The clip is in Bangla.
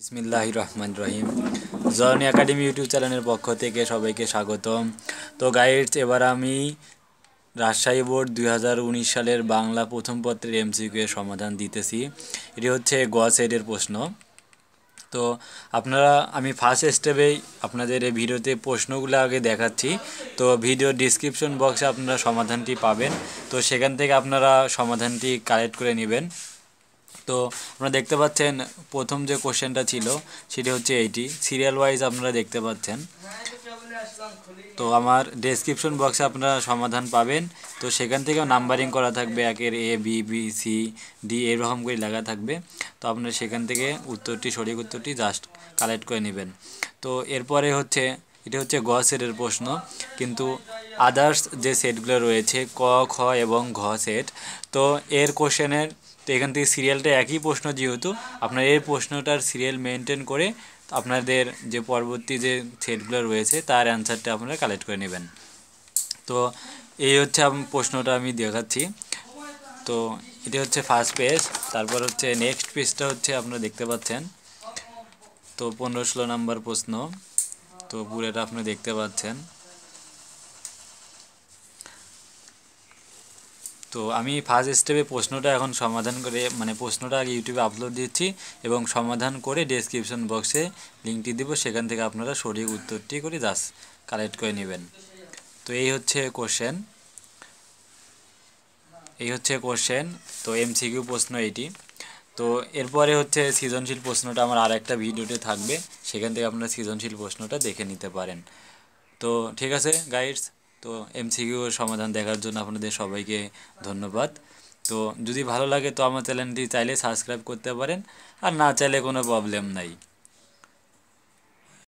বিসমিল্লাহ রহমান রহিম জরনি একাডেমি ইউটিউব চ্যানেলের পক্ষ থেকে সবাইকে স্বাগতম। তো গাইডস এবার আমি রাজশাহী বোর্ড দুই হাজার উনিশ সালের বাংলা প্রথম পত্রের এমসিকিউ এর সমাধান দিতেছি। এটি হচ্ছে গ সাইডের প্রশ্ন। তো আপনারা, আমি ফার্স্ট স্টেপেই আপনাদের এই ভিডিওতে প্রশ্নগুলো আগে দেখাচ্ছি। তো ভিডিও ডিসক্রিপশন বক্সে আপনারা সমাধানটি পাবেন। তো সেখান থেকে আপনারা সমাধানটি কালেক্ট করে নেবেন। তো আপনারা দেখতে পাচ্ছেন প্রথম যে কোশ্চেনটা ছিল, সেটি হচ্ছে এইটি। সিরিয়াল ওয়াইজ আপনারা দেখতে পাচ্ছেন। তো আমার ডেসক্রিপশন বক্সে আপনারা সমাধান পাবেন। তো সেখান থেকেও নাম্বারিং করা থাকবে, একের A B B C D এরকম করে লেখা থাকবে। তো আপনারা সেখান থেকে উত্তরটি, সঠিক উত্তরটি জাস্ট কালেক্ট করে নেবেন। তো এরপরে হচ্ছে এটা হচ্ছে গ সেটের প্রশ্ন। কিন্তু আদার্স যে সেটগুলো রয়েছে, ক, খ এবং ঘ সেট, তো এর কোশ্চেনের তো এখান থেকে সিরিয়ালটা একই প্রশ্ন যেহেতু, আপনার এই প্রশ্নটার সিরিয়াল মেনটেন করে আপনাদের যে পরবর্তী যে সেটগুলো রয়েছে, তার অ্যান্সারটা আপনারা কালেক্ট করে নেবেন। তো এই হচ্ছে প্রশ্নটা আমি দেখাচ্ছি। তো এটা হচ্ছে ফার্স্ট পেজ তারপর হচ্ছে নেক্সট পেজটা হচ্ছে আপনারা দেখতে পাচ্ছেন। তো পনেরো ষোলো নাম্বার প্রশ্ন। তো পুরোটা আপনি দেখতে পাচ্ছেন। তো আমি ফার্স্ট স্টেপে প্রশ্নটা এখন সমাধান করে মানে প্রশ্নটা আগে ইউটিউবে আপলোড দিচ্ছি এবং সমাধান করে ডেসক্রিপশন বক্সে লিঙ্কটি দিব, সেখান থেকে আপনারা সঠিক উত্তরটি করে জাস্ট কালেক্ট করে নেবেন। তো এই হচ্ছে কোশ্চেন এই হচ্ছে কোশ্চেন তো এমসিকিউ প্রশ্ন এটি। তো এরপরে হচ্ছে সৃজনশীল প্রশ্নটা আমার আর একটা ভিডিওতে থাকবে, সেখান থেকে আপনারা সৃজনশীল প্রশ্নটা দেখে নিতে পারেন। তো ঠিক আছে গাইডস তো এমসিকিউ সমাধান দেখার জন্য আপনাদের সবাইকে ধন্যবাদ। তো যদি ভালো লাগে তো আমার চ্যানেলটি চাইলে সাবস্ক্রাইব করতে পারেন, আর না চাইলে কোনো প্রবলেম নাই।